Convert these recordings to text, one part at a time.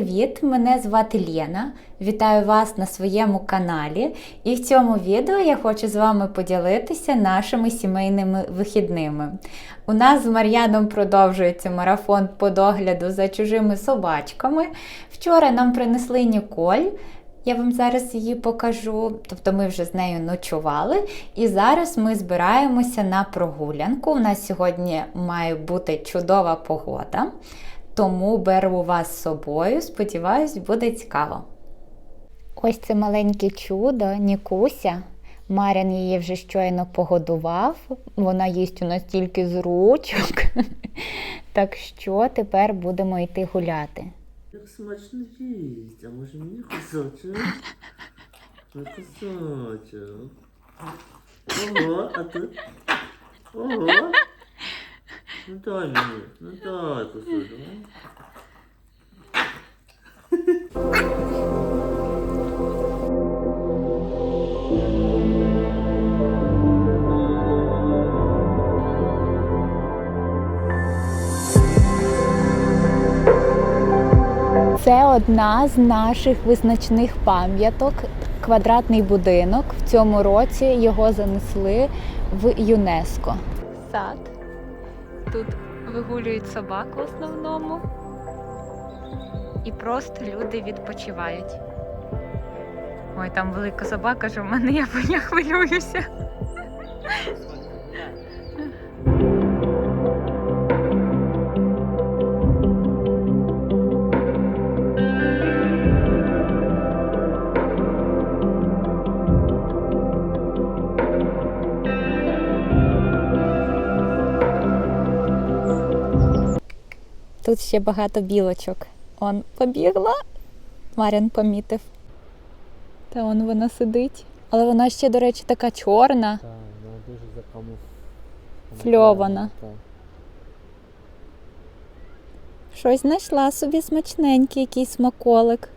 Привіт! Мене звати Лєна. Вітаю вас на своєму каналі. І в цьому відео я хочу з вами поділитися нашими сімейними вихідними. У нас з Мар'яном продовжується марафон по догляду за чужими собачками. Вчора нам принесли Ніколь. Я вам зараз її покажу. Тобто ми вже з нею ночували. І зараз ми збираємося на прогулянку. У нас сьогодні має бути чудова погода. Тому беру вас з собою. Сподіваюсь, буде цікаво. Ось це маленьке чудо, Нікуся. Марін її вже щойно погодував. Вона їсть у нас тільки з ручок. Так що тепер будемо йти гуляти. Як смачно їсть, а може мені кусочок? Кусочок. Ого, а тут? Ого. Ну дай мені, ну дай кусочок. Це одна з наших визначних пам'яток. Квадратний будинок. В цьому році його занесли в ЮНЕСКО. Сад. Тут вигулюють собак в основному. І просто люди відпочивають. Ой, там велика собака, що в мене я по хвилююся. Тут ще багато білочок. Он побігла. Марін помітив. Та он вона сидить. Але вона ще, до речі, така чорна. Так, вона дуже закамуф. Фльована. Щось знайшла собі смачненький якийсь смаколик.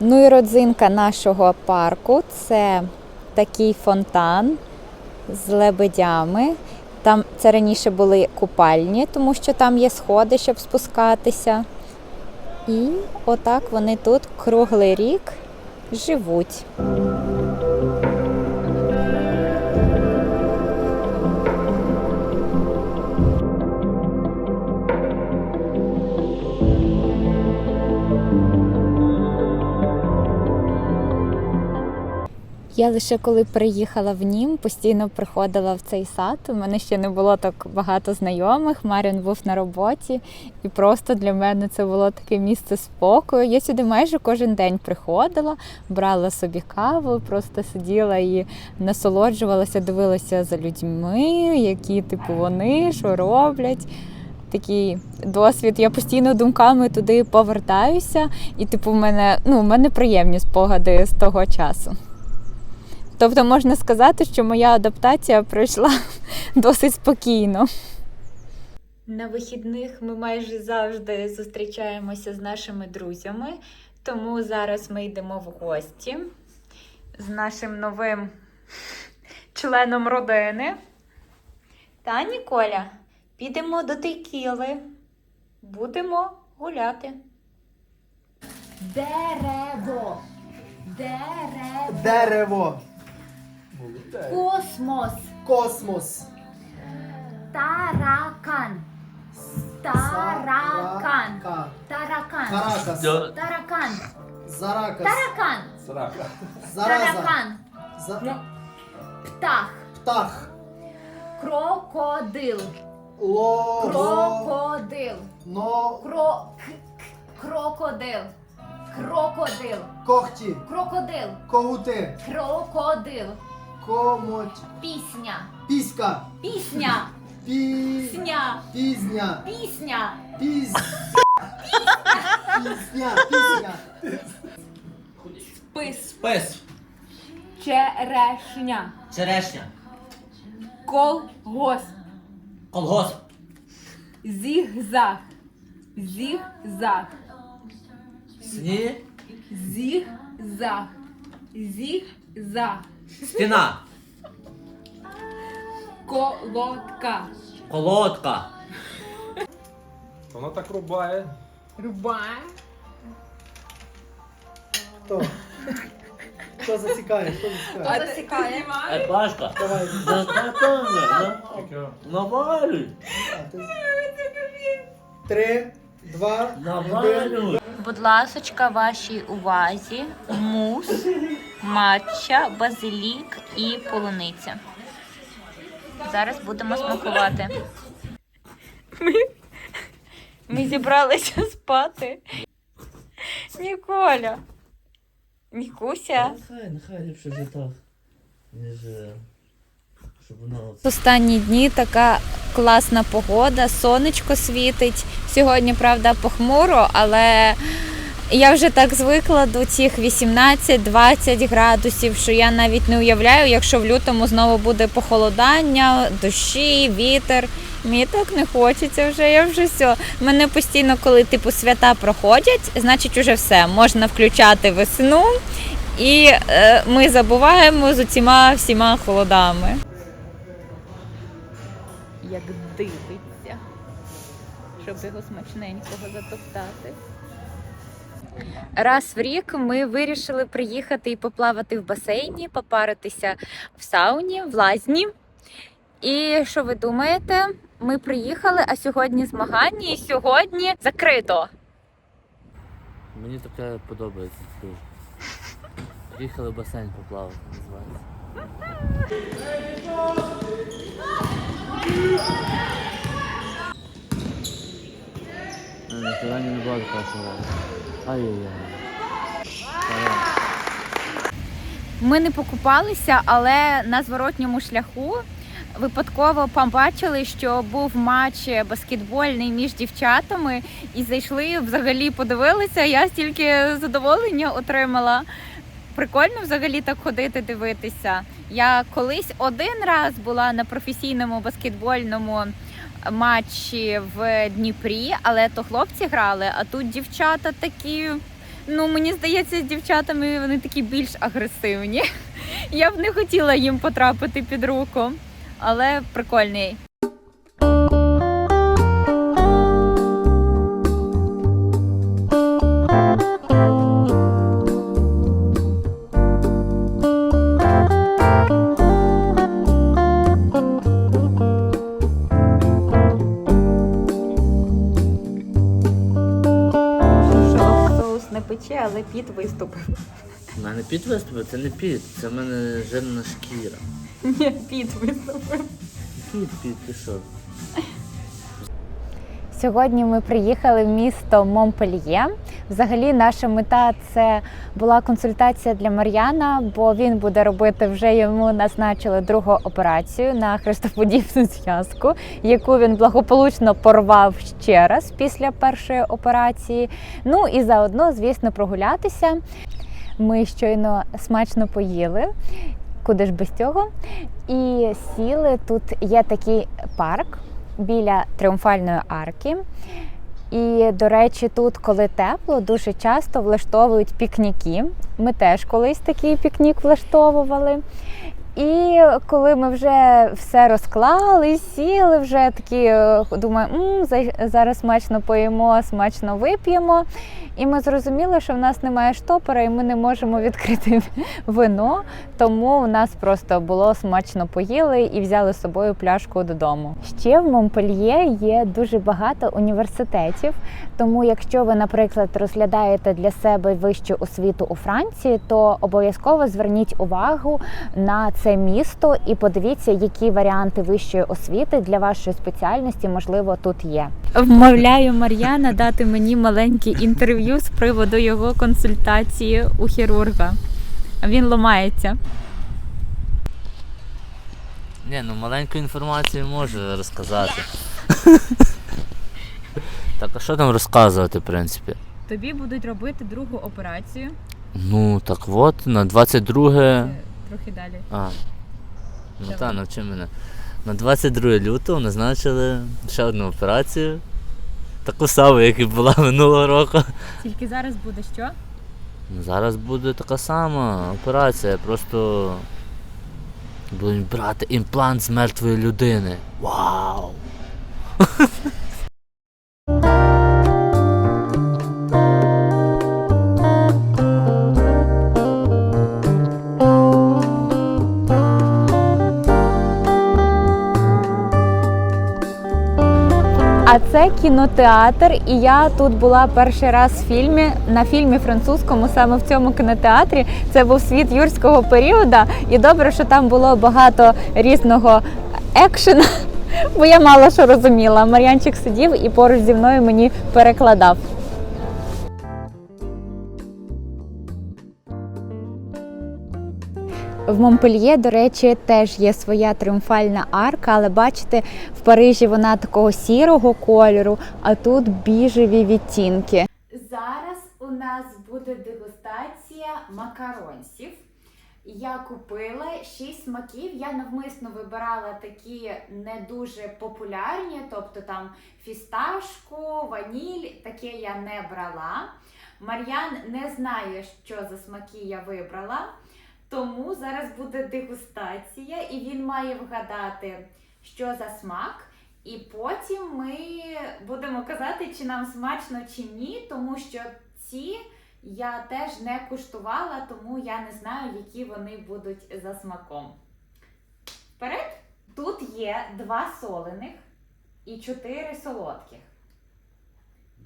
Ну і родзинка нашого парку це такий фонтан з лебедями. Там це раніше були купальні, тому що там є сходи, щоб спускатися. І отак вони тут круглий рік живуть. Я лише коли приїхала в Нім, постійно приходила в цей сад. У мене ще не було так багато знайомих. Марін був на роботі, і просто для мене це було таке місце спокою. Я сюди майже кожен день приходила, брала собі каву, просто сиділа і насолоджувалася, дивилася за людьми, які типу вони, що роблять. Такий досвід. Я постійно думками туди повертаюся, і типу, в мене ну, в мене приємні спогади з того часу. Тобто можна сказати, що моя адаптація пройшла досить спокійно. На вихідних ми майже завжди зустрічаємося з нашими друзями, тому зараз ми йдемо в гості з нашим новим членом родини. Та Ніколя, підемо до текіли. Будемо гуляти. Дерево. Дерево. Дерево. Космос. Космос. Таракан. Таракан. Ка- Таракан. Каракас. Таракан. Заракас. Таракан. Зараза. Таракан. За- Птах. Птах. Крокодил. Ло. Крокодил. Но. Кро. к- к- Крокодил. Крокодил. Когті. Крокодил. Когути. Крокодил. Комоть. Пісня. Піська. Пісня. Пі. Сня. Пізня. Пісня. Піз. Пісня. Пісня. Пис. Спис, Черешня. черешня, Колгосп. колгосп, Зігзаг. Зігзаг. сні, Зігзаг. Зігзаг. стіна, Колодка. колодка, Воно так рубає. Рубай. Хто? Хто засікає? Хто засікає? засікає. Е, Пашка. Давай. Ну, навалюй, А, ти- Три, два, один. навалюй. Будь ласочка, вашій увазі мус, матча, базилік і полуниця. Зараз будемо смакувати. Ми, ми зібралися спати. Ніколя. Нікуся. Нехай, нехай ліпше вже так, ніж, е, щоб вона Останні дні така класна погода, сонечко світить. Сьогодні, правда, похмуро, але я вже так звикла до цих 18-20 градусів, що я навіть не уявляю, якщо в лютому знову буде похолодання, дощі, вітер. Мені так не хочеться вже, я вже все. Мене постійно, коли типу свята проходять, значить уже все. Можна включати весну, і е, ми забуваємо з усіма всіма холодами. Як дивиться, щоб його смачненького затоптати. Раз в рік ми вирішили приїхати і поплавати в басейні, попаритися в сауні, в лазні. І що ви думаєте? Ми приїхали, а сьогодні змагання, і сьогодні закрито. Мені таке подобається дуже. Приїхали в басейн поплавати, називається. Ніхто не була першого разу. Ай-яй-яй. Ми не покупалися, але на зворотньому шляху випадково побачили, що був матч баскетбольний між дівчатами, і зайшли взагалі подивилися. Я стільки задоволення отримала. Прикольно взагалі так ходити, дивитися. Я колись один раз була на професійному баскетбольному матчі в Дніпрі, але то хлопці грали, а тут дівчата такі. Ну, мені здається, з дівчатами вони такі більш агресивні. Я б не хотіла їм потрапити під руку, але прикольний. У піт виступив, це не піт, це в мене жирна шкіра. Ні, піт виступив. Піт, піт, ти що? Сьогодні ми приїхали в місто Монпельє. Взагалі, наша мета це була консультація для Мар'яна, бо він буде робити вже йому назначили другу операцію на хрестоподібну зв'язку, яку він благополучно порвав ще раз після першої операції. Ну і заодно, звісно, прогулятися. Ми щойно смачно поїли. Куди ж без цього? І сіли. Тут є такий парк біля тріумфальної арки. І, до речі, тут, коли тепло, дуже часто влаштовують пікніки. Ми теж колись такий пікнік влаштовували. І коли ми вже все розклали, сіли, вже такі е, думаю, «М, за- зараз смачно поїмо, смачно вип'ємо. І ми зрозуміли, що в нас немає штопора, і ми не можемо відкрити вино. Тому у нас просто було смачно поїли і взяли з собою пляшку додому. Ще в Монпельє є дуже багато університетів. Тому, якщо ви, наприклад, розглядаєте для себе вищу освіту у Франції, то обов'язково зверніть увагу на це місто і подивіться, які варіанти вищої освіти для вашої спеціальності можливо тут є. Вмовляю Мар'яна дати мені маленьке інтерв'ю з приводу його консультації у хірурга. Він ламається. Ні, ну маленьку інформацію можу розказати. Так, а що там розказувати, в принципі? Тобі будуть робити другу операцію Ну, так от, на 22. Трохи далі. А. Ну так, навчи мене. На 22 лютого назначили ще одну операцію. Таку саму, як і була минулого року. Тільки зараз буде що? Ну, Зараз буде така сама операція, просто будуть брати імплант з мертвої людини. Вау! це кінотеатр, і я тут була перший раз в фільмі на фільмі французькому, саме в цьому кінотеатрі. Це був світ юрського періоду, і добре, що там було багато різного екшена, бо я мало що розуміла. Мар'янчик сидів і поруч зі мною мені перекладав. В Монпельє, до речі, теж є своя тріумфальна арка, але бачите, в Парижі вона такого сірого кольору, а тут біжеві відтінки. Зараз у нас буде дегустація макаронсів. Я купила 6 смаків. Я навмисно вибирала такі не дуже популярні, тобто там фісташку, ваніль, таке я не брала. Мар'ян не знає, що за смаки я вибрала. Тому зараз буде дегустація, і він має вгадати, що за смак. І потім ми будемо казати, чи нам смачно чи ні, тому що ці я теж не куштувала, тому я не знаю, які вони будуть за смаком. Вперед! Тут є два солених і чотири солодких.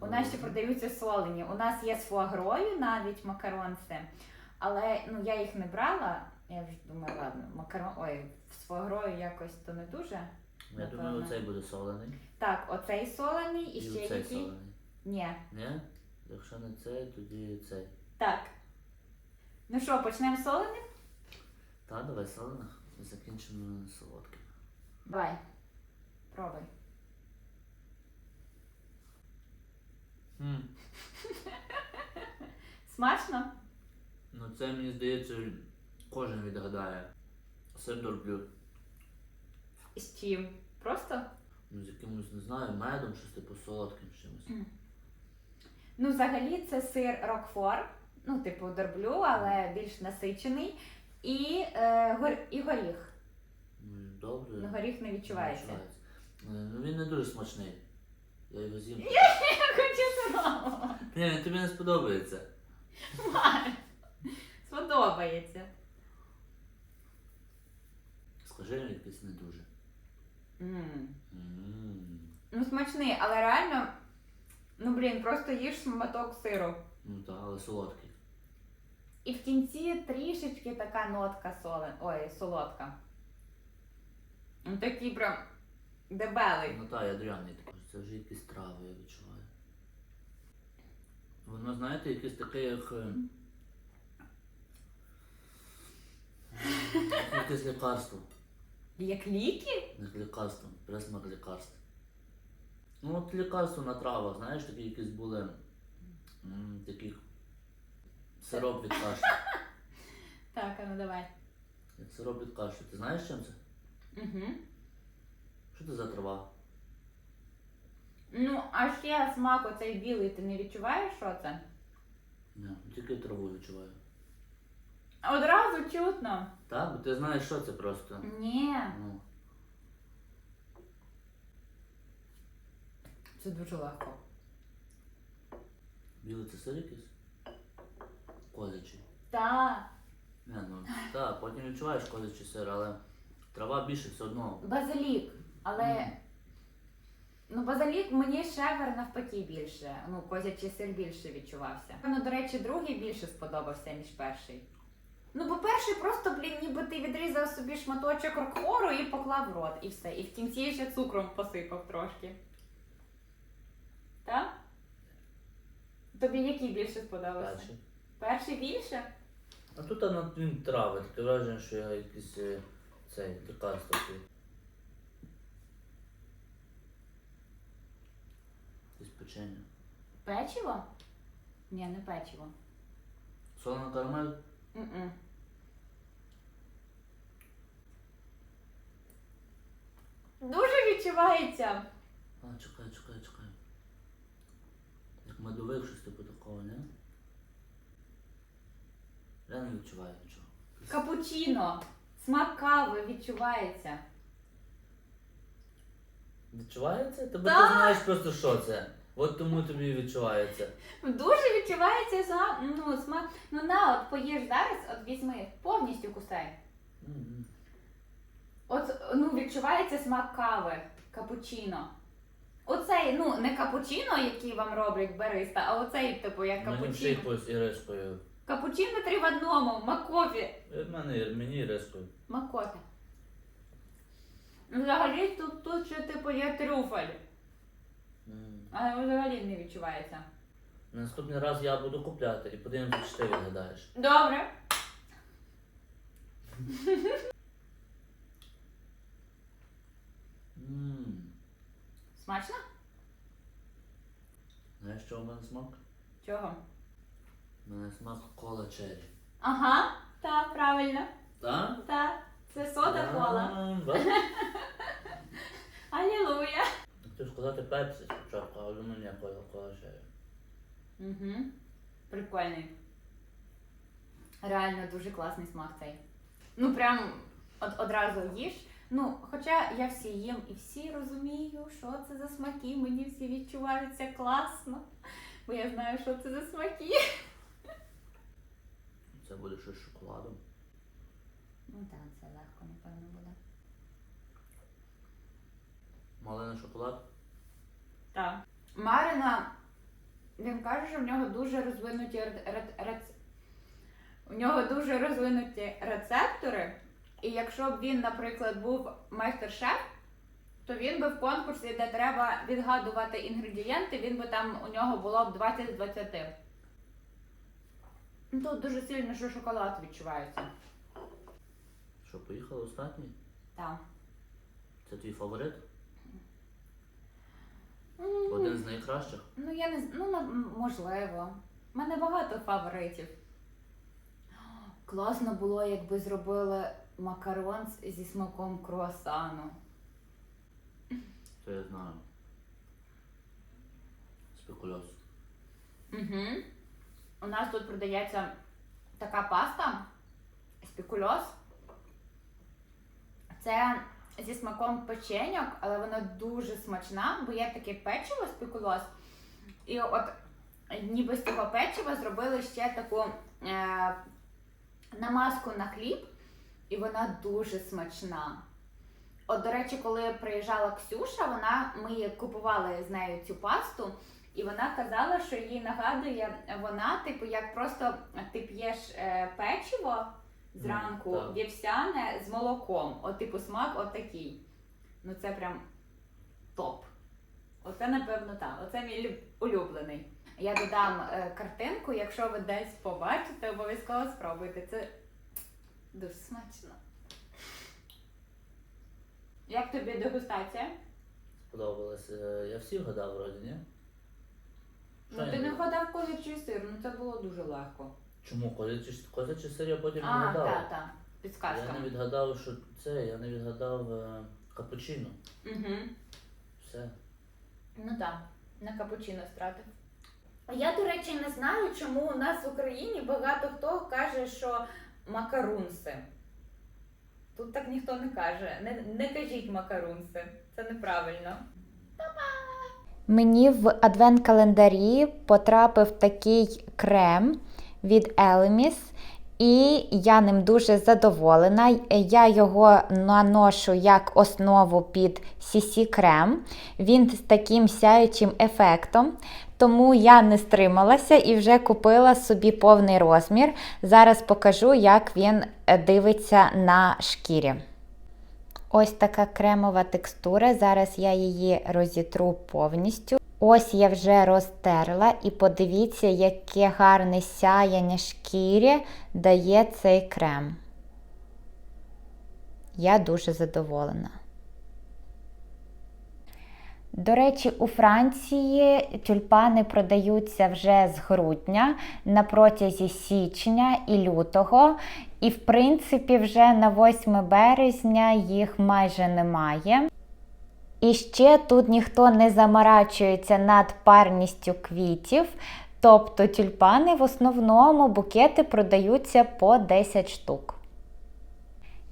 У нас ще продаються солені. У нас є з фуагрою навіть макаронси. Але ну я їх не брала. Я вже думаю, ладно, макарон. Ой, з якось то не дуже. Я думаю, оцей буде солений. Так, оцей солений і, І ще оцей який. солений. Ні. Ні? Якщо не цей, тоді цей. Так. Ну що, почнемо з солених? Та, давай солених. Закінчимо солодким. Давай. Пробуй. Смачно? Ну це мені здається, кожен відгадає. Сир дорблю. З чим? Просто? Ну, з якимось, не знаю, медом, щось типу солодким чимось. Ну, взагалі, це сир Рокфор. Ну, типу, дорблю, але більш насичений. І, е, гор... і горіх. Ну, і добре. Ну, горіх не відчувається. Е, Ну він не дуже смачний. Я його з'їм. Я хочу знову. Ні, він тобі не сподобається. Сподобається. Скажи, якийсь не дуже. М. М. Ну, смачний, але реально, ну блін, просто їж шматок сиру. Ну так, але солодкий. І в кінці трішечки така нотка солен... Ой, солодка. Ну, такий прям дебелий. Ну так, ядряний такий. Це вже якісь трави, я відчуваю. Воно, знаєте, якесь таке, як. е, як Якесь лікарство. Як ліки? Як лікарство, присмак лікарств. Ну от лікарство на травах, знаєш, такі якісь були м, таких сироп від кашлю. Так, а ну давай. Як сироп від кашлю. Ти знаєш чим це? Угу. Що це за трава? Ну, а ще смак оцей білий, ти не відчуваєш, що це? Ні, тільки траву відчуваю. Одразу чутно. Так, бо ти знаєш, що це просто. Ні. Ну, Це дуже легко. білий це сир якийсь? Козячий. Так. Не, ну так, потім відчуваєш козячий сир, але трава більше все одно. Базилік. Але. Ну, базилік мені шевер навпаки більше. Ну, козячий сир більше відчувався. Ну, до речі, другий більше сподобався, ніж перший. Ну, бо перший просто, блін, ніби ти відрізав собі шматочок рокфору і поклав в рот, і все. І в кінці ще цукром посипав трошки. Так? Тобі який більше сподобався? Перший. Перший більше? А тут воно він трави, таке враження, що я якийсь е, цей лікарство. пив. Печення. Печиво? Ні, не печиво. Солона карамель? М-м. Дуже відчувається. А, чекай, чекай, чекай. Як медовик, щось типу такого, не? Я не відчуваю нічого. Капучино. Смак кави відчувається. Відчувається? Тебе ти знаєш просто що це. От тому тобі відчувається. Дуже відчувається смак. Ну, смак. Ну на, от поїж зараз, от візьми, повністю кусай. М-м. От ну відчувається смак кави, капучино. Оцей, ну, не капучино, який вам роблять бариста, а оцей, типу, як Мені капучино. всіх з ірискою. Капучино три в одному, макофі. Від мене мені ірискою. Макофі. Взагалі тут, тут ще типу є трюфель, М. але взагалі не відчувається. Наступний раз я буду купляти і подивимося, чи ти відгадаєш. Добре. Ммм. Смачно? Знаєш, що у мене смак? Чого? У мене смак кола черрі. Ага, так, правильно. Так? Так. Це сода кола. Алілуя. Хотів сказати пепсі спочатку, кола кола черрі. Угу. Прикольний. Реально дуже класний смак цей. Ну прям од- одразу їж. Ну, хоча я всі їм і всі розумію, що це за смаки, мені всі відчуваються класно. Бо я знаю, що це за смаки. Це буде щось з шоколадом. Ну так, це легко, напевно, буде. Малина шоколад. Так. Марина, він каже, що в нього дуже розвинуті ре- ре- рец- у нього дуже розвинуті рецептори. І якщо б він, наприклад, був майстер-шеф, то він би в конкурсі, де треба відгадувати інгредієнти, він би там у нього було б 20 з 20. Ну, Тут дуже сильно, що шоколад відчувається. Що, поїхали останній? Так. Це твій фаворит? Один з найкращих? Ну, я не з- ну, на- м, можливо. У мене багато фаворитів. Класно було, якби зробили макарон з- зі смаком круасану. Це я знаю. Спекульоз. Угу. У нас тут продається така паста спекульоз. Це зі смаком печеньок, але вона дуже смачна, бо є таке печиво спекульоз. І от ніби з цього печива зробили ще таку е, намазку на хліб, і вона дуже смачна. От, до речі, коли приїжджала Ксюша, вона, ми купували з нею цю пасту, і вона казала, що їй нагадує вона, типу, як просто ти п'єш е, печиво зранку, так. вівсяне з молоком. От, типу, смак отакий. Ну це прям топ. Оце, напевно, так. Оце мій улюблений. Я додам е, картинку, якщо ви десь побачите, обов'язково спробуйте. Це дуже смачно. Як тобі дегустація? Сподобалось. Е, Я всі вгадав вроді, ні? Що Ну, ти не вгадав колючий сир, ну це було дуже легко. Чому? Козячий козячий сир я потім А, відгадав. так, так. Підсказка. Я не відгадав, що це, я не відгадав е, капучино. Угу. Все. Ну так, на капучино стратив. Я, до речі, не знаю, чому у нас в Україні багато хто каже, що макарунси. Тут так ніхто не каже. Не, не кажіть макарунси. Це неправильно. Мені в адвент-календарі потрапив такий крем від Elemis, і я ним дуже задоволена. Я його наношу як основу під CC крем. Він з таким сяючим ефектом. Тому я не стрималася і вже купила собі повний розмір. Зараз покажу, як він е, дивиться на шкірі. Ось така кремова текстура. Зараз я її розітру повністю. Ось я вже розтерла, і подивіться, яке гарне сяяння шкірі дає цей крем. Я дуже задоволена. До речі, у Франції тюльпани продаються вже з грудня на протязі січня і лютого. І, в принципі, вже на 8 березня їх майже немає. І ще тут ніхто не заморачується над парністю квітів. Тобто тюльпани в основному букети продаються по 10 штук.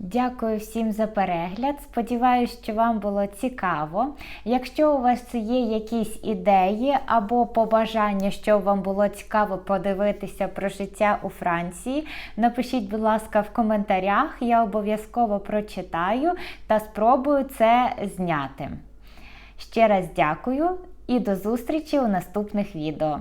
Дякую всім за перегляд. Сподіваюсь, що вам було цікаво. Якщо у вас є якісь ідеї або побажання, що вам було цікаво подивитися про життя у Франції, напишіть, будь ласка, в коментарях. Я обов'язково прочитаю та спробую це зняти. Ще раз дякую і до зустрічі у наступних відео.